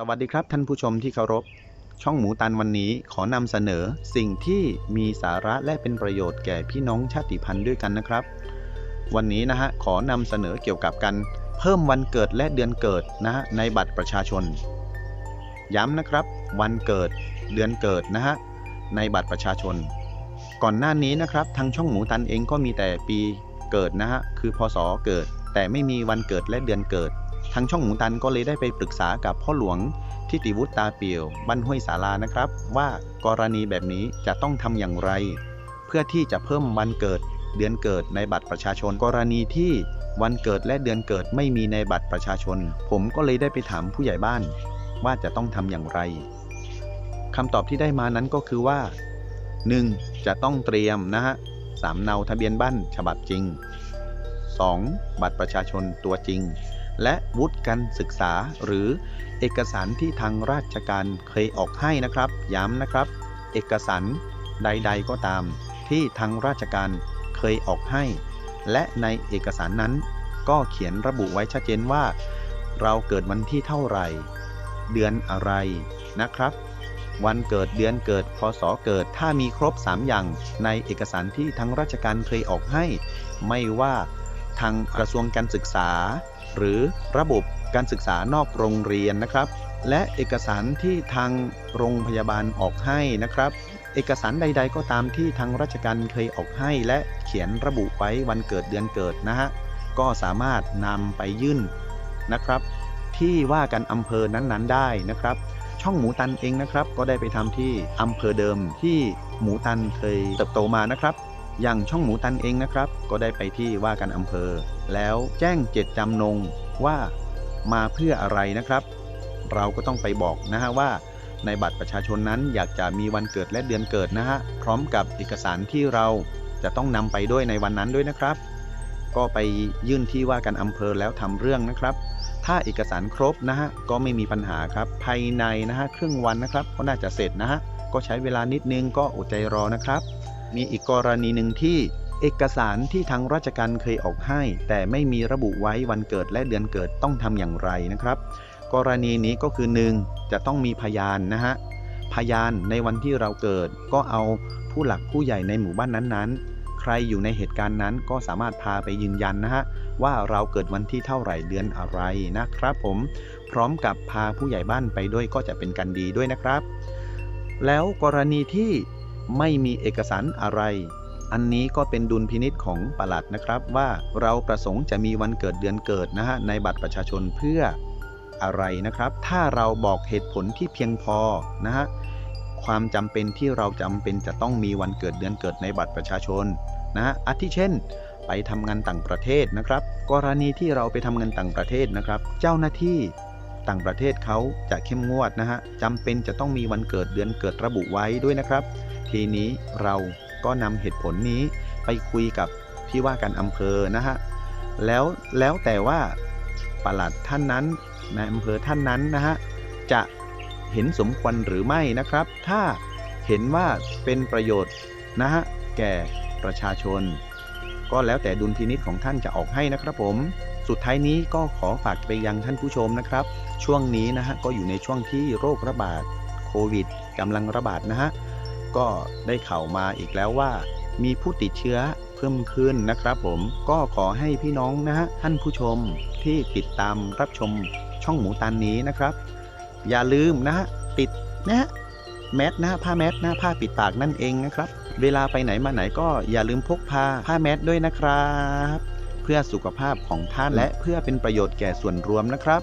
สวัสดีครับท่านผู้ชมที่เคารพ ช่องหมูตันวันนี้ขอนำเสนอสิ่งที่มีสาระและเป็นประโยชน์แก่พี่น้องชาติพันธุ์ด้วยกันนะครับ วันนี้นะฮะขอนำเสนอเกี่ยวกับการเพิ่มวันเกิดและเดือนเกิดนะฮะในบัตรประชาชน ย้ำนะครับ วันเกิดเดือนเกิดนะฮะในบัตรประชาชน ก่อนหน้านี้นะครับทางช่องหมูตันเองก็มีแต่ปีเกิดนะฮะคือพศเกิด แต่ไม่มีวันเกิดและเดือนเกิด ทางช่องหมูตันก็เลยได้ไปปรึกษากับพ่อหลวงทิติวุฒิตาเปียวบ้านห้วยสารานะครับ ว่ากรณีแบบนี้จะต้องทำอย่างไร เพื่อที่จะเพิ่มวันเกิดเดือนเกิดในบัตรประชาชนกรณีที่วันเกิดและเดือนเกิดไม่มีในบัตรประชาชน ผมก็เลยได้ไปถามผู้ใหญ่บ้าน ว่าจะต้องทำอย่างไรคำตอบที่ได้มานั้นก็คือว่า 1. จะต้องเตรียมนะฮะสามเนาทะเบียนบ้านฉบับจริง 2. บัตรประชาชนตัวจริง และวุฒิการศึกษา หรือเอกสารที่ทางราชการเคยออกให้นะครับ ย้ำนะครับ เอกสารใด ๆ ก็ตาม ที่ทางราชการเคยออกให้ และในเอกสารนั้น ก็เขียนระบุไว้ชัดเจนว่า เราเกิดวันที่เท่าไหร่ เดือนอะไรนะครับ วันเกิดเดือนเกิดพศเกิดถ้ามีครบ 3 อย่าง ในเอกสารที่ทางราชการเคยออกให้ ไม่ว่าทางกระทรวงการศึกษา หรือระบบการศึกษานอกโรงเรียนนะครับ และเอกสารที่ทางโรงพยาบาลออกให้นะครับ เอกสารใด ๆ ก็ตามที่ทางราชการเคยออกให้ และเขียนระบุไว้วันเกิดเดือนเกิดนะฮะก็สามารถนำไปยื่นนะครับ ที่ว่าการอำเภอนั้นๆ ได้นะครับ ช่องหมูตันเองนะครับ ก็ได้ไปทำที่อำเภอเดิมที่หมูตันเคยเติบโตมานะครับ อย่างช่องหมูตันเองนะครับ ก็ได้ไปที่ว่าการอำเภอ แล้วแจ้งเจตจำนงว่ามาเพื่ออะไรนะครับ เราก็ต้องไปบอกนะฮะว่าในบัตรประชาชนนั้นอยากจะมีวันเกิดและเดือนเกิดนะฮะ พร้อมกับเอกสารที่เราจะต้องนำไปด้วยในวันนั้นด้วยนะครับ ก็ไปยื่นที่ว่าการอำเภอแล้วทำเรื่องนะครับ ถ้าเอกสารครบนะฮะก็ไม่มีปัญหาครับ ภายในนะฮะครึ่งวันนะครับก็น่าจะเสร็จนะฮะก็ใช้เวลานิดนึงก็อดใจรอนะครับ มีอีกกรณีหนึ่งที่เอกสารที่ทางราชการเคยออกให้ แต่ไม่มีระบุไว้วันเกิดและเดือนเกิดต้องทำอย่างไรนะครับ กรณีนี้ก็คือ 1. จะต้องมีพยานนะฮะพยานในวันที่เราเกิด ก็เอาผู้หลักผู้ใหญ่ในหมู่บ้านนั้นๆ ใครอยู่ในเหตุการณ์นั้นก็สามารถพาไปยืนยันนะฮะว่าเราเกิดวันที่เท่าไหร่เดือนอะไรนะครับ ผมพร้อมกับพาผู้ใหญ่บ้านไปด้วยก็จะเป็นการดีด้วยนะครับ แล้วกรณีที่ ไม่มีเอกสารอะไร อันนี้ก็เป็นดุลพินิษของประหลัดนะครับว่าเราประสงค์จะมีวันเกิดเดือนเกิดนะฮะในบัตรประชาชนเพื่ออะไรนะครับ ถ้าเราบอกเหตุผลที่เพียงพอนะฮะความจำเป็นที่เราจำเป็นจะต้องมีวันเกิดเดือนเกิดในบัตรประชาชนนะฮะอาทิเช่น ไปทำงานต่างประเทศนะครับ กรณีที่เราไปทำงานต่างประเทศนะครับ เจ้าหน้าที่ต่างประเทศเขาจะเข้มงวดนะฮะจำเป็นจะต้องมีวันเกิดเดือนเกิดระบุไว้ด้วยนะครับ ทีนี้เราก็นำเหตุผลนี้ไปคุยกับที่ว่าการอำเภอนะฮะแล้วแล้วแต่ว่าปลัดท่านนั้นในอำเภอท่านนั้นนะฮะจะเห็นสมควรหรือไม่นะครับ ถ้าเห็นว่าเป็นประโยชน์นะฮะแก่ประชาชน ก็แล้วแต่ดุลพินิษของท่านจะออกให้นะครับผม สุดท้ายนี้ก็ขอฝากไปยังท่านผู้ชมนะครับ ช่วงนี้นะฮะก็อยู่ในช่วงที่โรคระบาดโควิดกำลังระบาดนะฮะ ก็ได้ข่าวมาอีกแล้วว่า มีผู้ติดเชื้อเพิ่มขึ้นนะครับผมก็ขอให้พี่น้องนะฮะท่านผู้ชมที่ติดตามรับชมช่องหมูตันนี้นะครับ อย่าลืมนะฮะติดนะฮะแมสนะฮะผ้าแมสนะผ้าปิดปากนั่นเองนะครับ เวลาไปไหนมาไหนก็อย่าลืมพกพาผ้าแมสด้วยนะครับ เพื่อสุขภาพของท่านและเพื่อเป็นประโยชน์แก่ส่วนรวมนะครับ